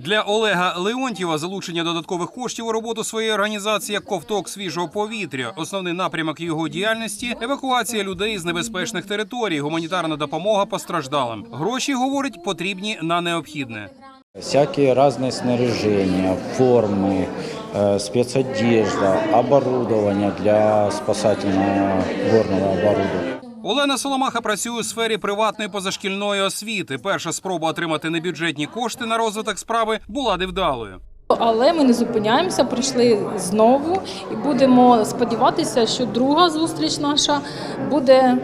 Для Олега Леонтьєва залучення додаткових коштів у роботу своєї організації як ковток свіжого повітря. Основний напрямок його діяльності евакуація людей з небезпечних територій, гуманітарна допомога постраждалим. Гроші говорить потрібні на необхідне. Всякие разные снаряжения, формы, э, спецодежда, оборудование для спасательного горного оборудования. Олена Соломаха працює у сфері приватної позашкільної освіти. Перша спроба отримати небюджетні кошти на розвиток справи була невдалою. Але ми не зупиняємося, прийшли знову і будемо сподіватися, що друга зустріч наша буде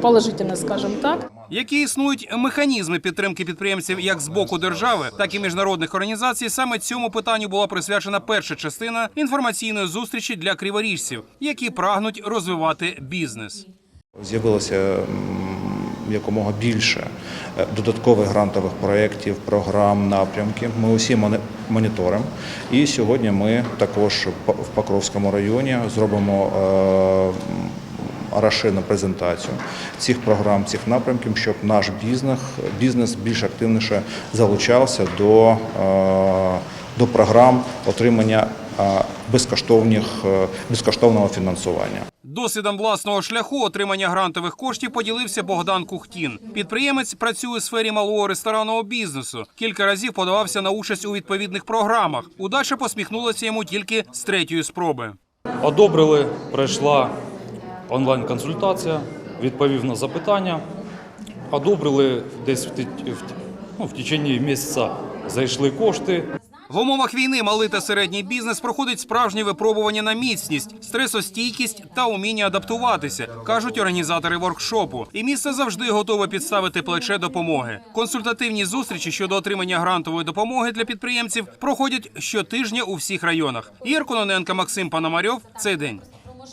положительна, скажімо так. Які існують механізми підтримки підприємців як з боку держави, так і міжнародних організацій. Саме цьому питанню була присвячена перша частина інформаційної зустрічі для криворіжців, які прагнуть розвивати бізнес. З'явилося якомога більше е, додаткових грантових проєктів, програм, напрямків. Ми усі моніторимо. І сьогодні ми також в Покровському районі зробимо розширену презентацію цих програм, цих напрямків, щоб наш бізнес, бізнес більш активніше залучався до, е, до програм отримання е, безкоштовних, е, безкоштовного фінансування. Досвідом власного шляху отримання грантових коштів поділився Богдан Кухтін. Підприємець працює у сфері малого ресторанного бізнесу. Кілька разів подавався на участь у відповідних програмах. Удача посміхнулася йому тільки з третьої спроби. Одобрили, пройшла онлайн-консультація, відповів на запитання. Одобрили десь в, ну, в течение місяця зайшли кошти. В умовах війни малий та середній бізнес проходить справжнє випробування на міцність, стресостійкість та уміння адаптуватися, кажуть організатори воркшопу. І місце завжди готове підставити плече допомоги. Консультативні зустрічі щодо отримання грантової допомоги для підприємців проходять щотижня у всіх районах. Ігор Кононенко, Максим Пономарьов. Цей день.